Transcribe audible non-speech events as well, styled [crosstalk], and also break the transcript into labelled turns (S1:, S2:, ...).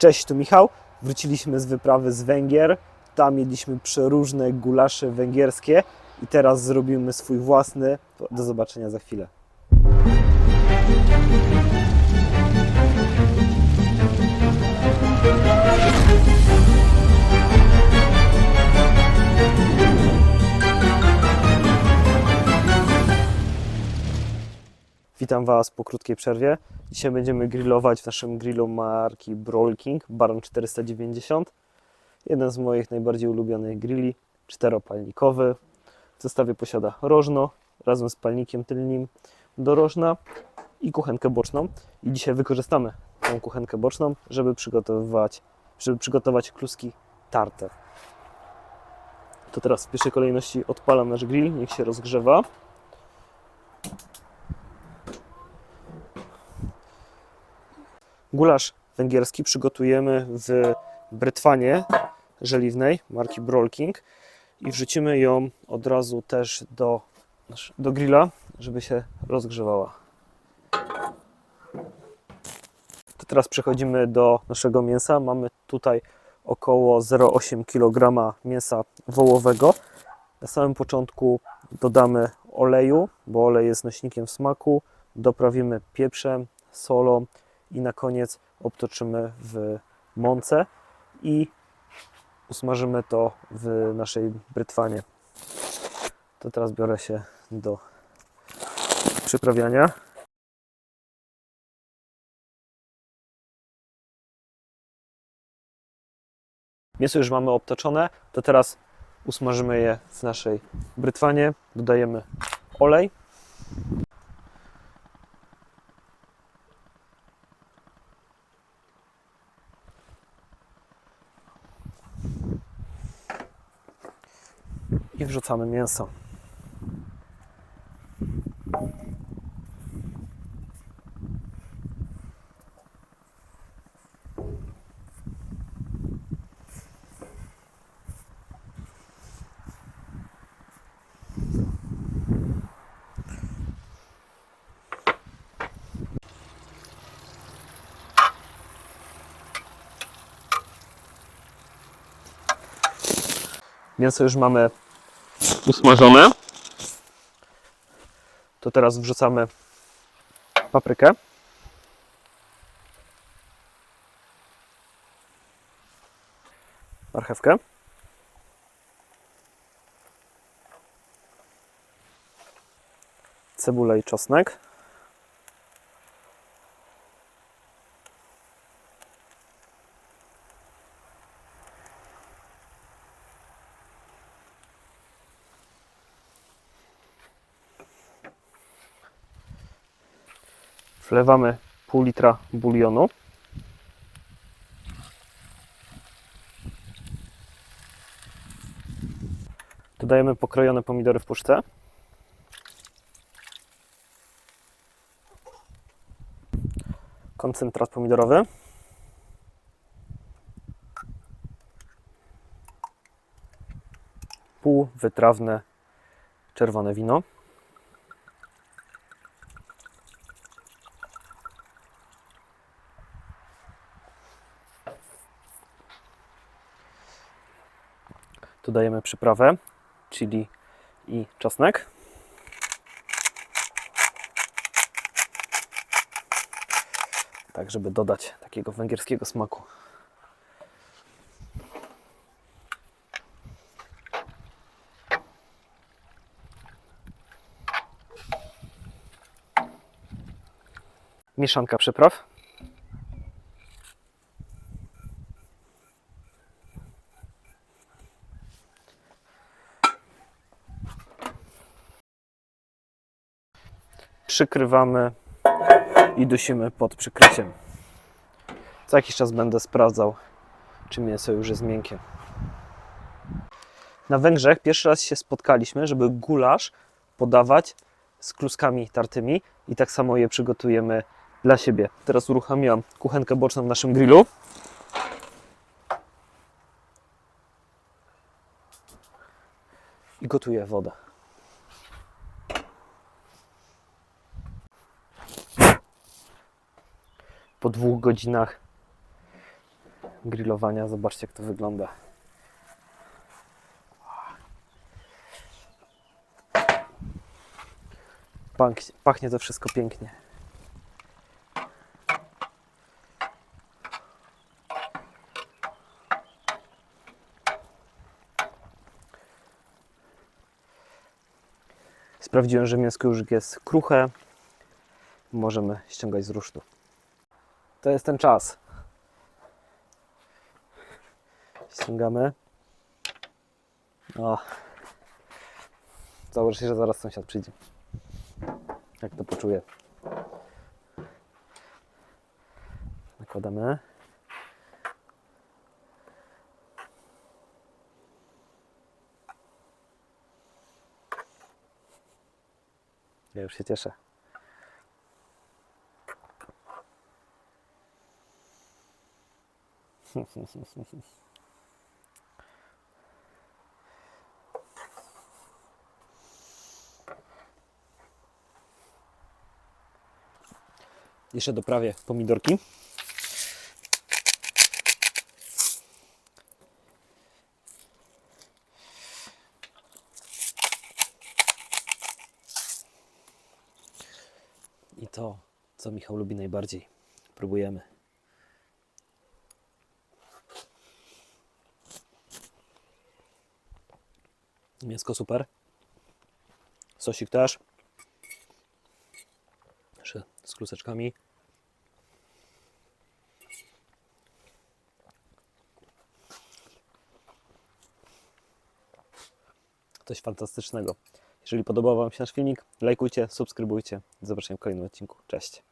S1: Cześć, tu Michał. Wróciliśmy z wyprawy z Węgier. Tam jedliśmy przeróżne gulasze węgierskie i teraz zrobimy swój własny. Do zobaczenia za chwilę. Witam Was po krótkiej przerwie. Dzisiaj będziemy grillować w naszym grillu marki Brawl King Baron 490. Jeden z moich najbardziej ulubionych grilli, czteropalnikowy. W zestawie posiada rożno razem z palnikiem tylnym do rożna i kuchenkę boczną. I dzisiaj wykorzystamy tą kuchenkę boczną, żeby przygotowywać, żeby przygotować kluski tarte. To teraz w pierwszej kolejności odpalam nasz grill, niech się rozgrzewa. Gulasz węgierski przygotujemy w brytwanie żeliwnej marki Brawl King i wrzucimy ją od razu też do, do grilla, żeby się rozgrzewała. To teraz przechodzimy do naszego mięsa. Mamy tutaj około 0,8 kg mięsa wołowego. Na samym początku dodamy oleju, bo olej jest nośnikiem smaku. Doprawimy pieprzem, solą i na koniec obtoczymy w mące i usmażymy to w naszej brytwanie. To teraz biorę się do przyprawiania. Mięso już mamy obtoczone, to teraz usmażymy je w naszej brytwanie. Dodajemy olej. I wrzucamy mięso. Mięso już mamy usmażone. To teraz wrzucamy paprykę. Marchewkę. Cebulę i czosnek. Wlewamy pół litra bulionu. Dodajemy pokrojone pomidory w puszce. Koncentrat pomidorowy. Półwytrawne czerwone wino. Dodajemy przyprawę, chili i czosnek. Tak, żeby dodać takiego węgierskiego smaku. Mieszanka przypraw. Przykrywamy i dusimy pod przykryciem. Co jakiś czas będę sprawdzał, czy mięso już jest miękkie. Na Węgrzech pierwszy raz się spotkaliśmy, żeby gulasz podawać z kluskami tartymi i tak samo je przygotujemy dla siebie. Teraz uruchamiam kuchenkę boczną w naszym grillu. I gotuję wodę. Po dwóch godzinach grillowania. Zobaczcie, jak to wygląda. Pach- Pachnie to wszystko pięknie. Sprawdziłem, że mięsko już jest kruche. Możemy ściągać z rusztu. To jest ten czas. Ściągamy. O. Założę się, że zaraz sąsiad przyjdzie. Jak to poczuje. Nakładamy. Ja już się cieszę. [laughs] Jeszcze doprawię pomidorki. I to, co Michał lubi najbardziej. Próbujemy. Mięsko super. Sosik też. Jeszcze z kluseczkami. Coś fantastycznego. Jeżeli podobał Wam się nasz filmik, lajkujcie, subskrybujcie. Do zobaczenia w kolejnym odcinku. Cześć.